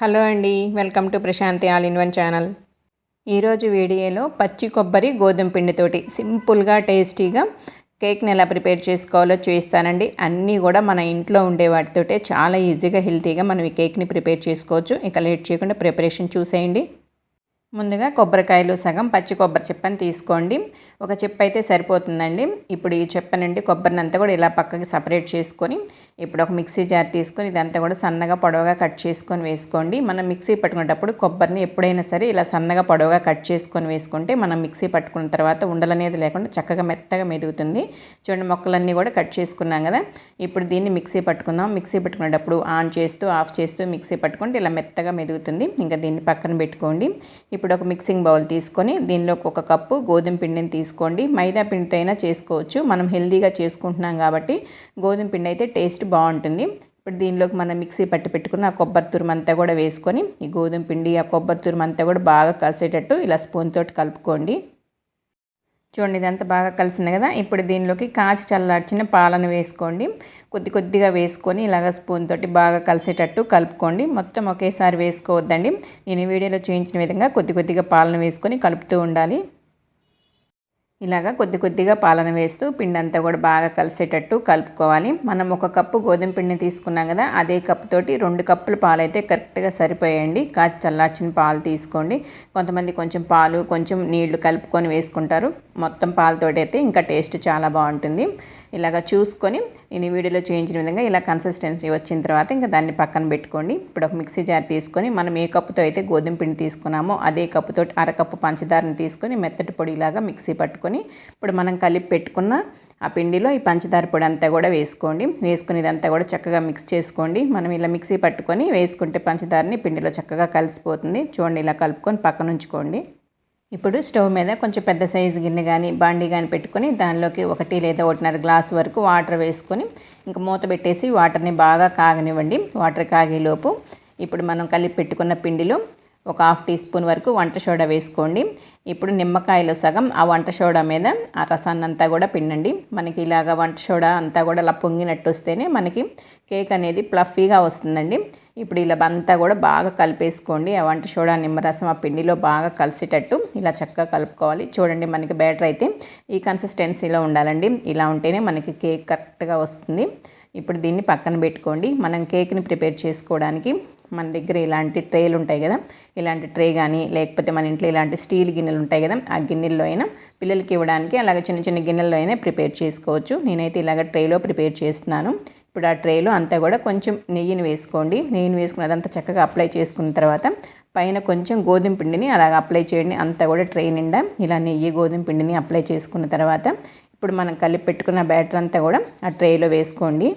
Hello అండి welcome to Prashanthi all in one channel. ఈరోజు వీడియోలో పచ్చి కొబ్బరి గోధుమ పిండితోటి సింపుల్గా టేస్టీగా కేక్ని ఎలా ప్రిపేర్ చేసుకోవాలో చూపిస్తానండి. అన్నీ కూడా మన ఇంట్లో ఉండే వాటితోటే చాలా ఈజీగా హెల్తీగా మనం ఈ కేక్ని ప్రిపేర్ చేసుకోవచ్చు. ఇక లేట్ చేయకుండా ప్రిపరేషన్ చూసేయండి. ముందుగా కొబ్బరికాయలు సగం పచ్చి కొబ్బరి చెప్పని తీసుకోండి. ఒక చెప్పు అయితే సరిపోతుందండి. ఇప్పుడు ఈ చెప్పనండి కొబ్బరిని అంతా కూడా ఇలా పక్కకి సపరేట్ చేసుకొని ఇప్పుడు ఒక మిక్సీ జార్ తీసుకొని ఇదంతా కూడా సన్నగా పొడవుగా కట్ చేసుకొని వేసుకోండి. మనం మిక్సీ పట్టుకునేటప్పుడు కొబ్బరిని ఎప్పుడైనా సరే ఇలా సన్నగా పొడవుగా కట్ చేసుకొని వేసుకుంటే మనం మిక్సీ పట్టుకున్న తర్వాత ఉండలనేది లేకుండా చక్కగా మెత్తగా మెదుగుతుంది. చూడండి మొక్కలన్నీ కూడా కట్ చేసుకున్నాం కదా. ఇప్పుడు దీన్ని మిక్సీ పట్టుకుందాం. మిక్సీ పట్టుకునేటప్పుడు ఆన్ చేస్తూ ఆఫ్ చేస్తూ మిక్సీ పట్టుకుంటే ఇలా మెత్తగా మెదుగుతుంది. ఇంకా దీన్ని పక్కన పెట్టుకోండి. ఇప్పుడు ఒక మిక్సింగ్ బౌల్ తీసుకొని దీనిలోకి ఒక కప్పు గోధుమ పిండిని తీసుకోండి. మైదా పిండితో అయినా చేసుకోవచ్చు. మనం హెల్దీగా చేసుకుంటున్నాం కాబట్టి గోధుమ పిండి అయితే టేస్ట్ బాగుంటుంది. ఇప్పుడు దీనిలోకి మనం మిక్సీ పట్టి పెట్టుకున్న ఆ కొబ్బరి తురుమంతా కూడా వేసుకొని ఈ గోధుమ పిండి ఆ కొబ్బరి తురుమంతా కూడా బాగా కలిసేటట్టు ఇలా స్పూన్ తోటి కలుపుకోండి. చూడండి ఇదంతా బాగా కలిసింది కదా? ఇప్పుడు దీనిలోకి కాచి చల్లార్చిన పాలను వేసుకోండి. కొద్ది కొద్దిగా వేసుకొని ఇలాగ స్పూన్ తోటి బాగా కలిసేటట్టు కలుపుకోండి. మొత్తం ఒకేసారి వేసుకోవద్దండి. నేను వీడియోలో చూపించిన విధంగా కొద్ది కొద్దిగా పాలను వేసుకొని కలుపుతూ ఉండాలి. ఇలాగ కొద్ది కొద్దిగా పాలన వేస్తూ పిండి అంతా కూడా బాగా కలిసేటట్టు కలుపుకోవాలి. మనం ఒక కప్పు గోధుమ పిండిని తీసుకున్నాం కదా అదే కప్పుతోటి రెండు కప్పులు పాలు అయితే కరెక్ట్గా సరిపోయండి. కాచి చల్లార్చిన పాలు తీసుకోండి. కొంతమంది కొంచెం పాలు కొంచెం నీళ్ళు కలుపుకొని వేసుకుంటారు. మొత్తం పాలతోటి అయితే ఇంకా టేస్ట్ చాలా బాగుంటుంది. ఇలాగ చూసుకొని నేను వీడియోలో చూపించిన విధంగా ఇలా కన్సిస్టెన్సీ వచ్చిన తర్వాత ఇంకా దాన్ని పక్కన పెట్టుకోండి. ఇప్పుడు ఒక మిక్సీ జార్ తీసుకొని మనం ఏ కప్పుతో అయితే గోధుమ పిండి తీసుకున్నామో అదే కప్పుతో అరకప్పు పంచదారని తీసుకొని మెత్తటి పొడి ఇలాగా మిక్సీ పట్టుకొని ఇప్పుడు మనం కలిపి పెట్టుకున్న ఆ పిండిలో ఈ పంచదార పొడి అంతా కూడా వేసుకోండి. వేసుకుని ఇదంతా కూడా చక్కగా మిక్స్ చేసుకోండి. మనం ఇలా మిక్సీ పట్టుకొని వేసుకుంటే పంచదారని పిండిలో చక్కగా కలిసిపోతుంది. చూడండి ఇలా కలుపుకొని పక్కన ఉంచుకోండి. ఇప్పుడు స్టవ్ మీద కొంచెం పెద్ద సైజు గిన్నె కానీ బాండి కానీ పెట్టుకొని దానిలోకి ఒకటి లేదా ఒకటిన్నర గ్లాస్ వరకు వాటర్ వేసుకొని ఇంకా మూత పెట్టేసి వాటర్ని బాగా కాగనివ్వండి. వాటర్ కాగేలోపు ఇప్పుడు మనం కలిపి పెట్టుకున్న పిండిలో ఒక హాఫ్ టీ స్పూన్ వరకు వంట సోడా వేసుకోండి. ఇప్పుడు నిమ్మకాయలు సగం ఆ వంట సోడా మీద ఆ రసాన్ని అంతా కూడా పిండండి. మనకి ఇలాగ వంట సోడా అంతా కూడా అలా పొంగినట్టు వస్తేనే మనకి కేక్ అనేది ప్లఫీగా వస్తుందండి. ఇప్పుడు ఇలా అంతా కూడా బాగా కలిపేసుకోండి. ఆ వంట సోడా నిమ్మరసం ఆ పిండిలో బాగా కలిసేటట్టు ఇలా చక్కగా కలుపుకోవాలి. చూడండి మనకి బ్యాటర్ అయితే ఈ కన్సిస్టెన్సీలో ఉండాలండి. ఇలా ఉంటేనే మనకి కేక్ కరెక్ట్గా వస్తుంది. ఇప్పుడు దీన్ని పక్కన పెట్టుకోండి. మనం కేక్ని ప్రిపేర్ చేసుకోవడానికి మన దగ్గర ఇలాంటి ట్రేలు ఉంటాయి కదా. ఇలాంటి ట్రే కానీ లేకపోతే మన ఇంట్లో ఇలాంటి స్టీల్ గిన్నెలు ఉంటాయి కదా. ఆ గిన్నెల్లో అయినా పిల్లలకి ఇవ్వడానికి అలాగే చిన్న చిన్న గిన్నెల్లో అయినా ప్రిపేర్ చేసుకోవచ్చు. నేనైతే ఇలాగ ట్రేలో ప్రిపేర్ చేస్తున్నాను. ఇప్పుడు ఆ ట్రేలో అంతా కూడా కొంచెం నెయ్యిని వేసుకోండి. నెయ్యిని వేసుకుని అదంతా చక్కగా అప్లై చేసుకున్న తర్వాత పైన కొంచెం గోధుమ పిండిని అలాగ అప్లై చేయండి. అంతా కూడా ట్రే నిండా ఇలా నెయ్యి గోధుమ పిండిని అప్లై చేసుకున్న తర్వాత ఇప్పుడు మనం కలిపి పెట్టుకున్న బ్యాటర్ అంతా కూడా ఆ ట్రేలో వేసుకోండి.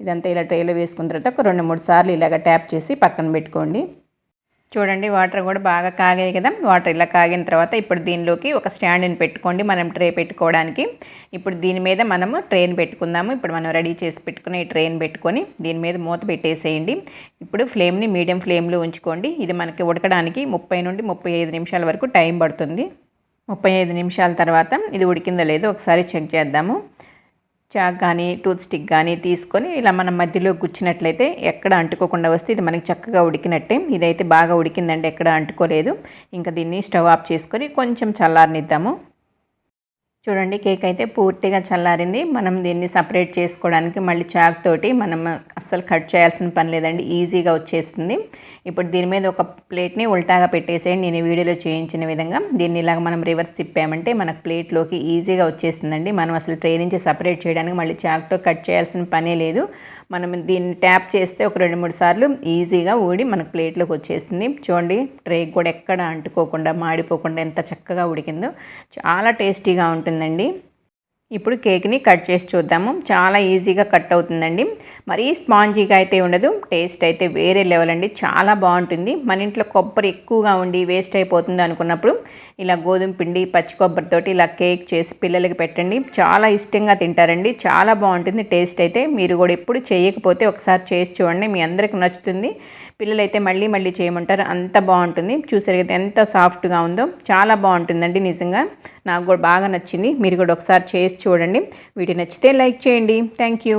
ఇదంతా ఇలా ట్రేలో వేసుకున్న తర్వాత ఒక రెండు మూడు సార్లు ఇలాగ ట్యాప్ చేసి పక్కన పెట్టుకోండి. చూడండి వాటర్ కూడా బాగా కాగాయి కదా. వాటర్ ఇలా కాగిన తర్వాత ఇప్పుడు దీనిలోకి ఒక స్టాండ్ని పెట్టుకోండి మనం ట్రే పెట్టుకోవడానికి. ఇప్పుడు దీని మీద మనము ట్రైన్ పెట్టుకుందాము. ఇప్పుడు మనం రెడీ చేసి పెట్టుకుని ఈ ట్రైన్ పెట్టుకొని దీని మీద మూత పెట్టేసేయండి. ఇప్పుడు ఫ్లేమ్ని మీడియం ఫ్లేమ్లో ఉంచుకోండి. ఇది మనకి ఉడకడానికి ముప్పై నుండి ముప్పై ఐదు నిమిషాల వరకు టైం పడుతుంది. ముప్పై ఐదు నిమిషాల తర్వాత ఇది ఉడికిందో లేదో ఒకసారి చెక్ చేద్దాము. చాక్ కానీ టూత్ స్టిక్ కానీ తీసుకొని ఇలా మనం మధ్యలో గుచ్చినట్లయితే ఎక్కడ అంటుకోకుండా వస్తే ఇది మనకి చక్కగా ఉడికినట్టే. ఇదైతే బాగా ఉడికిందండి ఎక్కడ అంటుకోలేదు. ఇంకా దీన్ని స్టవ్ ఆఫ్ చేసుకొని కొంచెం చల్లారనిద్దాము. చూడండి కేక్ అయితే పూర్తిగా చల్లారింది. మనం దీన్ని సపరేట్ చేసుకోవడానికి మళ్ళీ చాక్ తోటి మనం అస్సలు కట్ చేయాల్సిన పని లేదండి ఈజీగా వచ్చేస్తుంది. ఇప్పుడు దీని మీద ఒక ప్లేట్ని ఉల్టాగా పెట్టేసేయండి. నేను వీడియోలో చేయించిన విధంగా దీన్ని ఇలాగ మనం రివర్స్ తిప్పామంటే మనకు ప్లేట్లోకి ఈజీగా వచ్చేస్తుందండి. మనం అసలు ట్రే నుంచి సపరేట్ చేయడానికి మళ్ళీ చాక్తో కట్ చేయాల్సిన పనే లేదు. మనం దీన్ని ట్యాప్ చేస్తే ఒక రెండు మూడు సార్లు ఈజీగా ఊడి మనకు ప్లేట్లోకి వచ్చేసింది చూడండి ట్రే కూడా ఎక్కడ అంటుకోకుండా మాడిపోకుండా ఎంత చక్కగా ఉడికిందో. చాలా టేస్టీగా ఉంటుంది. ఉంటుందండి ఇప్పుడు కేక్ని కట్ చేసి చూద్దాము. చాలా ఈజీగా కట్ అవుతుందండి. మరీ స్పాంజీగా అయితే ఉండదు. టేస్ట్ అయితే వేరే లెవెల్ అండి. చాలా బాగుంటుంది. మన ఇంట్లో కొబ్బరి ఎక్కువగా ఉండి వేస్ట్ అయిపోతుంది అనుకున్నప్పుడు ఇలా గోధుమ పిండి పచ్చి కొబ్బరితోటి ఇలా కేక్ చేసి పిల్లలకి పెట్టండి. చాలా ఇష్టంగా తింటారండి. చాలా బాగుంటుంది టేస్ట్ అయితే. మీరు కూడా ఎప్పుడు చేయకపోతే ఒకసారి చేసి చూడండి. మీ అందరికి నచ్చుతుంది. పిల్లలైతే మళ్ళీ మళ్ళీ చేయమంటారు. అంత బాగుంటుంది. చూసారు కదా ఎంత సాఫ్ట్గా ఉందో. చాలా బాగుంటుందండి నిజంగా. నాకు కూడా బాగా నచ్చింది. మీరు కూడా ఒకసారి చేసి చూడండి. వీటి నచ్చితే లైక్ చేయండి. Thank you